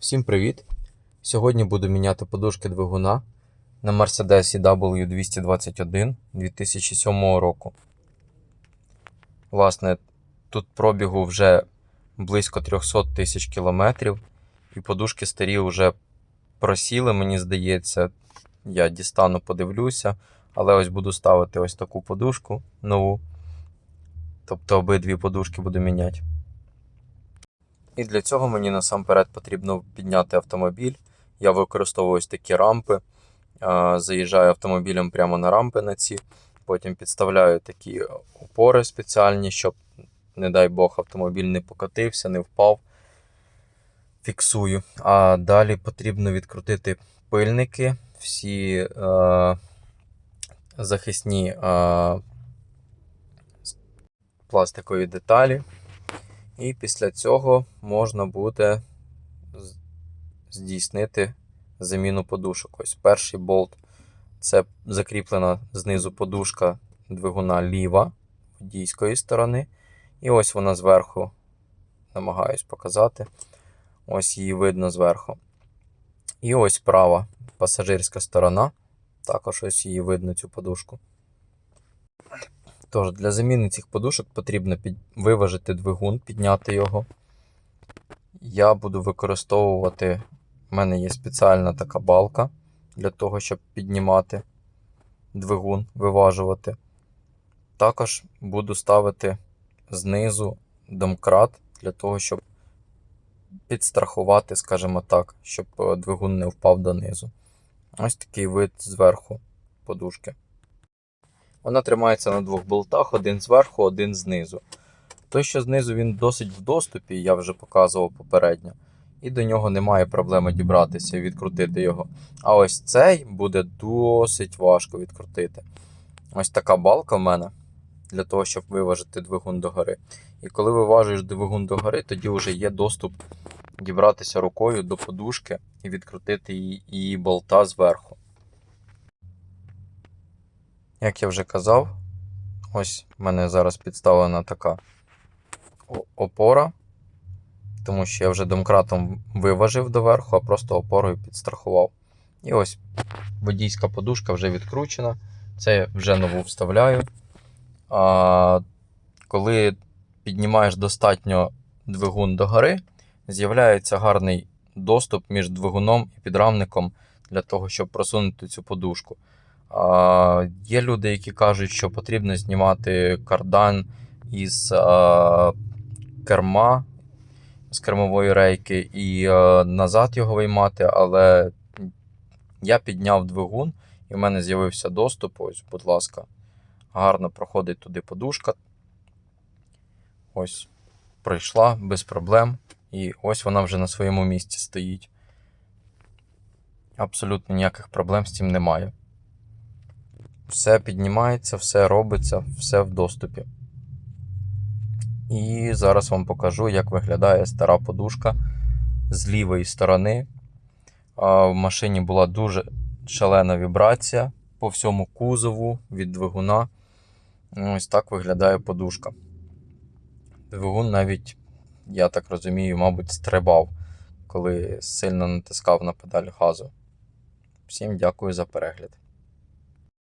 Всім привіт! Сьогодні буду міняти подушки двигуна на Mercedes W221 2007 року. Власне, тут пробігу вже близько 300 тисяч кілометрів, і подушки старі вже просіли, мені здається. Я дістану, подивлюся, але ось буду ставити ось таку подушку нову. Тобто обидві подушки буду міняти. І для цього мені насамперед потрібно підняти автомобіль. Я використовую ось такі рампи. Заїжджаю автомобілем прямо на рампи на ці. Потім підставляю такі опори спеціальні, щоб, не дай Бог, автомобіль не покотився, не впав. Фіксую. А далі потрібно відкрутити пильники, всі е, захисні е, пластикові деталі. І після цього можна буде здійснити заміну подушок. Ось перший болт це закріплена знизу подушка двигуна ліва водійської сторони. І ось вона зверху, намагаюсь показати. Ось її видно зверху. І ось права пасажирська сторона. Також ось її видно цю подушку. Тож, для заміни цих подушок потрібно під... виважити двигун, підняти його. Я буду використовувати. У мене є спеціальна така балка для того, щоб піднімати двигун, виважувати. Також буду ставити знизу домкрат для того, щоб підстрахувати, скажімо так, щоб е, двигун не впав донизу. Ось такий вид зверху подушки. Вона тримається на двох болтах, один зверху, один знизу. Той, що знизу він досить в доступі, я вже показував попередньо, і до нього немає проблеми дібратися і відкрутити його. А ось цей буде досить важко відкрутити. Ось така балка в мене для того, щоб виважити двигун догори. І коли виважуєш двигун догори, тоді вже є доступ дібратися рукою до подушки і відкрутити її, її болта зверху. Як я вже казав, ось в мене зараз підставлена така опора, тому що я вже домкратом виважив доверху, а просто опорою підстрахував. І ось водійська подушка вже відкручена. Це я вже нову вставляю. А коли піднімаєш достатньо двигун догори, з'являється гарний доступ між двигуном і підрамником для того, щоб просунути цю подушку. Є люди, які кажуть, що потрібно знімати кардан із керма, з кермової рейки і назад його виймати, але я підняв двигун і в мене з'явився доступ. Ось, будь ласка, гарно проходить туди подушка. Ось, пройшла без проблем. І ось вона вже на своєму місці стоїть. Абсолютно ніяких проблем з цим немає. Все піднімається, все робиться, все в доступі. І зараз вам покажу, як виглядає стара подушка з лівої сторони. В машині була дуже шалена вібрація по всьому кузову від двигуна. Ось так виглядає подушка. Двигун навіть, я так розумію, мабуть, стрибав, коли сильно натискав на педаль газу. Всім дякую за перегляд.